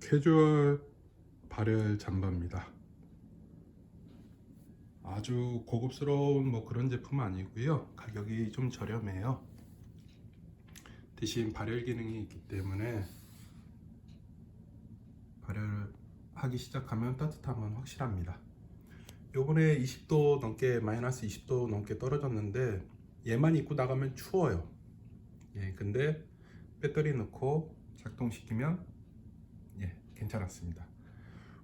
캐주얼 발열 잠바입니다. 아주 고급스러운 뭐 그런 제품은 아니고요. 가격이 좀 저렴해요. 대신 발열 기능이 있기 때문에 발열하기 시작하면 따뜻함은 확실합니다. 요번에 20도 넘게 마이너스 20도 넘게 떨어졌는데 얘만 입고 나가면 추워요. 예, 근데 배터리 넣고 작동시키면 예, 괜찮았습니다.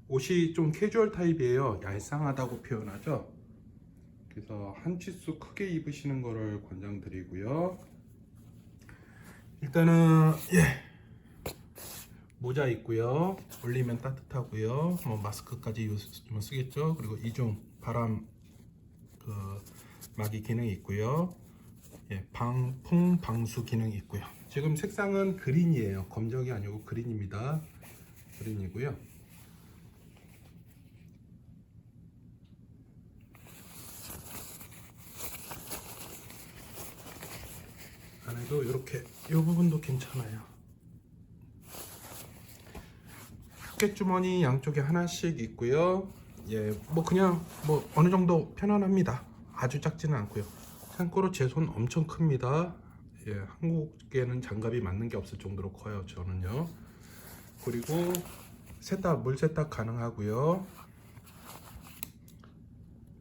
옷이 좀 캐주얼 타입이에요. 얄쌍하다고 표현하죠. 그래서 한 치수 크게 입으시는 거를 권장드리고요. 일단은 예. 모자 있고요. 올리면 따뜻하고요. 뭐 마스크까지 요즘은 쓰겠죠. 그리고 이중 바람 그 막이 기능이 있고요. 예, 방풍 방수 기능이 있고요. 지금 색상은 그린이에요. 검정이 아니고 그린입니다. 그린이고요. 안에도 이렇게 이 부분도 괜찮아요. 포켓 주머니 양쪽에 하나씩 있고요. 예, 뭐 그냥 뭐 어느 정도 편안합니다. 아주 작지는 않고요. 참고로 제 손 엄청 큽니다. 예, 한국에는 장갑이 맞는 게 없을 정도로 커요. 저는요. 그리고 세탁 물 세탁 가능하고요.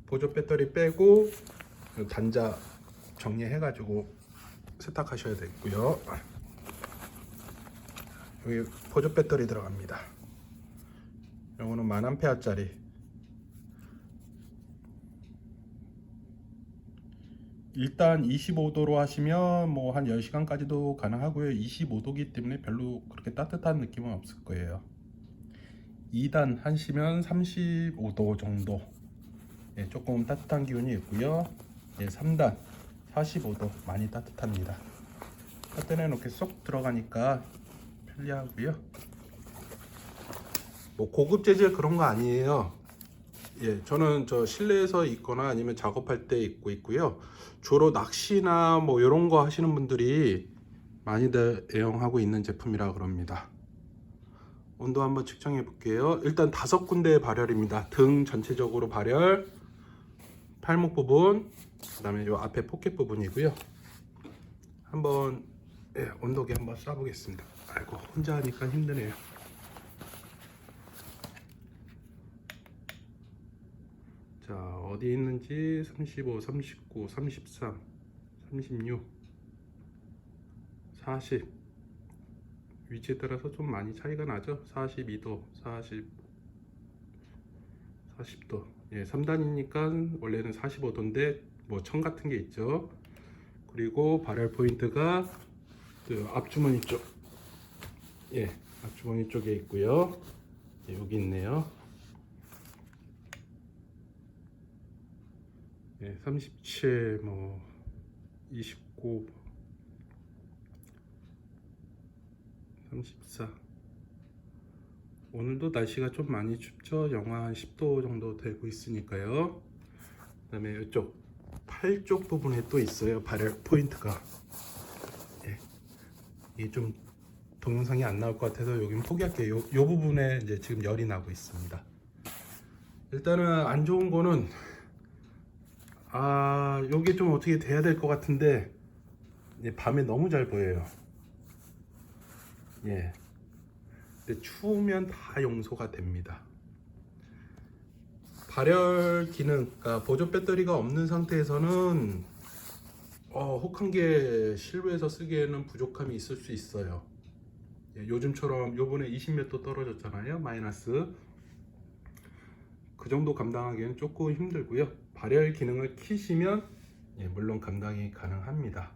보조 배터리 빼고 단자 정리해 가지고 세탁하셔야 되고요. 여기 보조 배터리 들어갑니다. 요거는 만 암페어짜리. 일단 25도로 하시면 뭐 한 10시간까지도 가능하고요. 25도기 때문에 별로 그렇게 따뜻한 느낌은 없을 거예요. 2단 하시면 35도 정도. 예, 조금 따뜻한 기운이 있고요. 예, 3단 45도 많이 따뜻합니다. 커튼에 이렇게 쏙 들어가니까 편리하고요. 뭐 고급 재질 그런 거 아니에요. 예, 저는 저 실내에서 입거나 아니면 작업할 때 입고 있고요. 주로 낚시나 뭐 이런 거 하시는 분들이 많이들 애용하고 있는 제품이라 그럽니다. 온도 한번 측정해 볼게요. 일단 다섯 군데 발열입니다. 등 전체적으로 발열, 팔목 부분, 그다음에 요 앞에 포켓 부분이고요. 한번 예, 온도계 한번 쏴보겠습니다. 아이고 혼자 하니까 힘드네요. 자 어디 있는지 35, 39, 33, 36, 40 위치에 따라서 좀 많이 차이가 나죠. 42도, 40, 40도. 예, 3단이니까 원래는 45도인데 뭐청 같은 게 있죠. 그리고 발열 포인트가 그 앞주머니 쪽, 예, 앞주머니 쪽에 있고요. 예, 여기 있네요. 예, 37, 뭐 29, 34. 오늘도 날씨가 좀 많이 춥죠. 영하 한 10도 정도 되고 있으니까요. 그다음에 이쪽 팔 쪽 부분에 또 있어요. 발열 포인트가. 예. 이게 좀 동영상이 안 나올 것 같아서 여긴 포기할게요. 요, 요 부분에 이제 지금 열이 나고 있습니다. 일단은 안 좋은 거는 아 여기 좀 어떻게 돼야 될 것 같은데 예, 밤에 너무 잘 보여요. 예. 근데 추우면 다 용서가 됩니다. 발열 기능, 그러니까 보조 배터리가 없는 상태에서는 어, 혹한게 실외에서 쓰기에는 부족함이 있을 수 있어요. 예, 요즘처럼 요번에 20몇 도 떨어졌잖아요. 마이너스. 그 정도 감당하기에는 조금 힘들고요. 발열 기능을 키시면 예, 물론 감당이 가능합니다.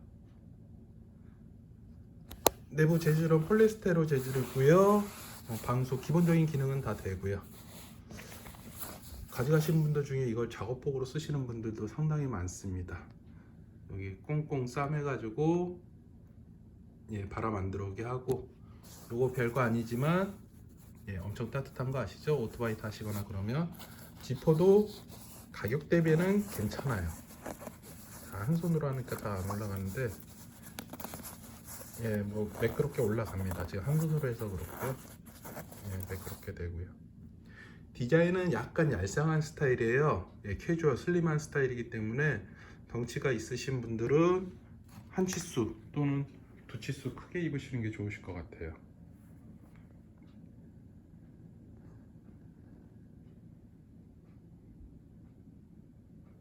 내부 재질은 폴리스테로 재질이고요. 어, 방수 기본적인 기능은 다 되고요. 가져가시는 분들 중에 이걸 작업복으로 쓰시는 분들도 상당히 많습니다. 여기 꽁꽁 싸매가지고 예, 바람 안 들어오게 하고 요거 별거 아니지만 예, 엄청 따뜻한 거 아시죠? 오토바이 타시거나 그러면 지퍼도 가격 대비는 괜찮아요. 아, 한 손으로 하니까 다 안 올라가는데 예, 뭐 매끄럽게 올라갑니다. 지금 한 손으로 해서 그렇고요. 예, 네, 그렇게 되고요. 디자인은 약간 얄쌍한 스타일이에요. 예, 캐주얼 슬림한 스타일이기 때문에 덩치가 있으신 분들은 한 치수 또는 두 치수 크게 입으시는 게 좋으실 것 같아요.